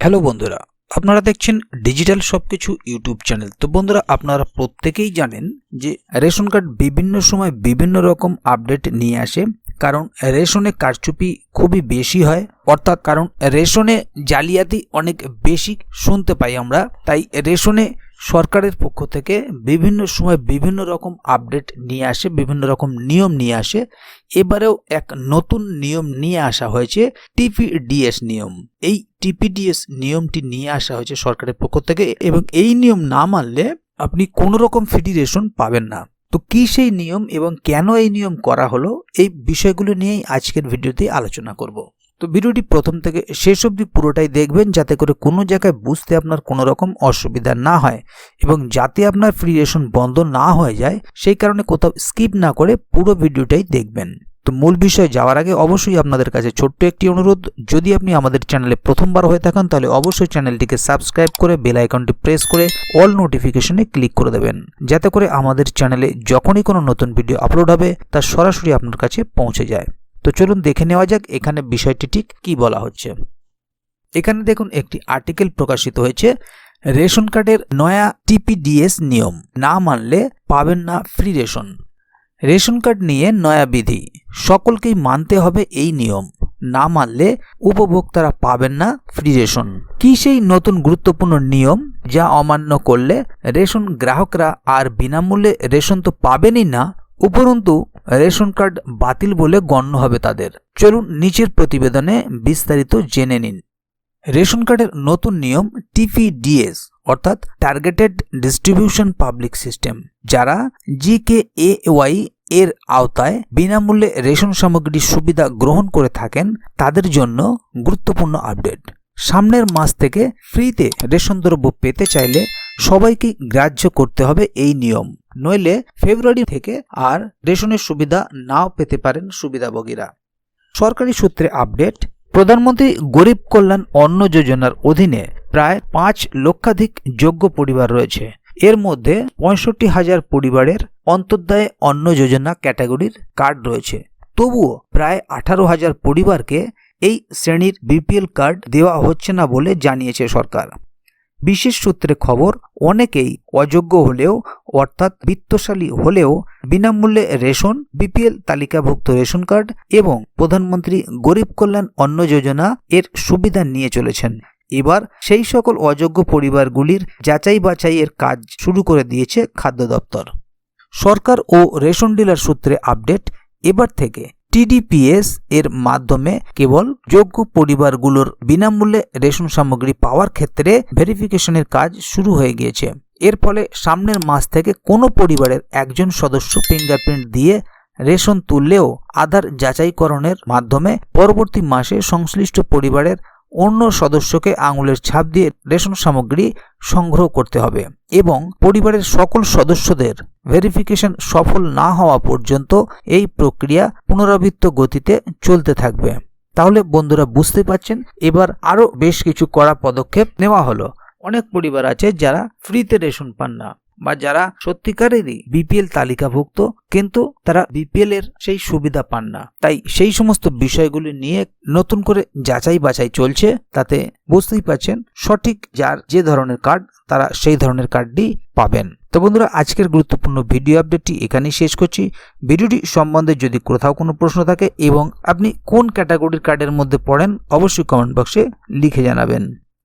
Hello বন্ধুরা, আপনারা দেখছেন ডিজিটাল সবকিছু ইউটিউব চ্যানেল। তো বন্ধুরা, আপনারা প্রত্যেকেই জানেন যে রেশন কার্ড বিভিন্ন সময় বিভিন্ন রকম আপডেট নিয়ে আসে, কারণ রেশনে কারচুপি খুবই বেশি হয়, অর্থাৎ কারণ রেশনে জালিয়াতি অনেক বেশি শুনতে পাই আমরা, তাই রেশনে সরকারের পক্ষ থেকে বিভিন্ন সময় বিভিন্ন রকম আপডেট নিয়ে আসে, বিভিন্ন রকম নিয়ম নিয়ে আসে। এবারেও এক নতুন নিয়ম নিয়ে আসা হয়েছে, টিপিডিএস নিয়ম। এই টিপিডিএস নিয়মটি নিয়ে আসা হয়েছে সরকারের পক্ষ থেকে এবং এই নিয়ম না মানলে আপনি কোনো রকম ফ্রি রেশন পাবেন না। তো কি সেই নিয়ম এবং কেন এই নিয়ম করা হলো এই বিষয়গুলো নিয়েই আজকের ভিডিওতে আলোচনা করব। তো ভিডিওটি প্রথম থেকে শেষ অবধি পুরোটাই দেখবেন যাতে করে কোনো জায়গায় বুঝতে আপনার কোনো রকম অসুবিধা না হয় এবং যাতে আপনার ফ্রি রেশন বন্ধ না হয়ে যায়, সেই কারণে কোথাও স্কিপ না করে পুরো ভিডিওটাই দেখবেন। তো মূল বিষয়ে যাওয়ার আগে অবশ্যই আপনাদের কাছে ছোট্ট একটি অনুরোধ। যদি আপনি আমাদের চ্যানেলে প্রথমবার হয়ে থাকেন, তাহলে অবশ্যই চ্যানেলটিকে সাবস্ক্রাইব করে বেল আইকনটি প্রেস করে অল নোটিফিকেশনে ক্লিক করে দেবেন। যাতে করে আমাদের চ্যানেলে যখনই কোনো নতুন ভিডিও আপলোড হবে, তা সরাসরি আপনার কাছে পৌঁছে যায়। তো চলুন দেখে নেওয়া যাক এখানে বিষয়টি ঠিক কি বলা হচ্ছে। এখানে দেখুন, একটি আর্টিকেল প্রকাশিত হয়েছে, রেশন কার্ডের নয়া টিপিডিএস নিয়ম। না মানলে পাবেন না ফ্রি রেশন। রেশন কার্ড নিয়ে নয়া বিধি। সকলকেই মানতে হবে এই নিয়ম। না মানলে উপভোক্তারা পাবেন না ফ্রি রেশন। কি সেই নতুন গুরুত্বপূর্ণ নিয়ম যা অমান্য করলে রেশন গ্রাহকরা আর বিনামূল্যে রেশন তো পাবেনই না? উপরন্তু, রেশন কার্ড বাতিল বলে গণ্য হবে তাদের। চলুন নিচের প্রতিবেদনে বিস্তারিত জেনে নিন। রেশন কার্ডের নতুন নিয়ম টিপিডিএস। অর্থাৎ টার্গেটেড ডিস্ট্রিবিউশন পাবলিক সিস্টেম যারা জিকে এ ওয়াই এর আওতায় বিনামূল্যে রেশন সামগ্রীর সুবিধা গ্রহণ করে থাকেন, তাদের জন্য গুরুত্বপূর্ণ আপডেট সামনের মাস থেকে ফ্রিতে রেশন দ্রব্য পেতে চাইলে সবাইকে গ্রাহ্য করতে হবে এই নিয়ম। নইলে ফেব্রুয়ারি থেকে আর রেশনের সুবিধা নাও পেতে পারেন সুবিধাভোগীরা। সরকারি সূত্রে আপডেট প্রধানমন্ত্রী গরিব কল্যাণ অন্ন যোজনার অধীনে প্রায় পাঁচ লক্ষাধিক যোগ্য পরিবার রয়েছে। এর মধ্যে পঁয়ষট্টি হাজার পরিবারের অন্তর্দায় অন্ন যোজনা ক্যাটাগরির কার্ড রয়েছে। তবুও প্রায় আঠারো হাজার পরিবারকে এই শ্রেণির বিপিএল কার্ড দেওয়া হচ্ছে না বলে জানিয়েছে সরকার। বিশেষ সূত্রে খবর, অনেকেই অযোগ্য হলেও, অর্থাৎ বিত্তশালী হলেও বিনামূল্যে রেশন, বিপিএল তালিকাভুক্ত রেশন কার্ড এবং প্রধানমন্ত্রী গরিব কল্যাণ অন্ন যোজনা এর সুবিধা নিয়ে চলেছেন। এবার সেই সকল অযোগ্য পরিবারগুলির যাচাই বাছাইয়ের কাজ শুরু করে দিয়েছে খাদ্য দপ্তর। সরকার ও রেশন ডিলার সূত্রে আপডেট, এবার থেকে টিডিপিএস এর মাধ্যমে কেবল যোগ্য পরিবারগুলোর বিনামূল্যে রেশন সামগ্রী পাওয়ার ক্ষেত্রে ভেরিফিকেশনের কাজ শুরু হয়ে গিয়েছে। এর ফলে সামনের মাস থেকে কোনো পরিবারের একজন সদস্য ফিঙ্গারপ্রিন্ট দিয়ে রেশন তুললেও আধার যাচাইকরণের মাধ্যমে পরবর্তী মাসে সংশ্লিষ্ট পরিবারের অন্য সদস্যকে আঙুলের ছাপ দিয়ে রেশন সামগ্রী সংগ্রহ করতে হবে এবং পরিবারের সকল সদস্যদের ভেরিফিকেশন সফল না হওয়া পর্যন্ত এই প্রক্রিয়া পুনরাবৃত্ত গতিতে চলতে থাকবে। তাহলে বন্ধুরা বুঝতে পারছেন? এবার আরও বেশ কিছু কড়া পদক্ষেপ নেওয়া হলো। অনেক পরিবার আছে যারা ফ্রিতে রেশন পান না। বা যারা সত্যিকারেরই বিপিএল তালিকাভুক্ত, কিন্তু তারা বিপিএল এর সেই সুবিধা পান না। তাই সেই সমস্ত বিষয়গুলি নিয়ে নতুন করে যাচাই বাছাই চলছে, তাতে বুঝতেই পারছেন সঠিক যার যে ধরনের কার্ড, তারা সেই ধরনের কার্ডটি পাবেন। তো বন্ধুরা, আজকের গুরুত্বপূর্ণ ভিডিও আপডেটটি এখানেই শেষ করছি। ভিডিওটি সম্বন্ধে যদি কোথাও কোনো প্রশ্ন থাকে এবং আপনি কোন ক্যাটাগরির কার্ডের মধ্যে পড়েন, অবশ্যই কমেন্ট বক্সে লিখে জানাবেন।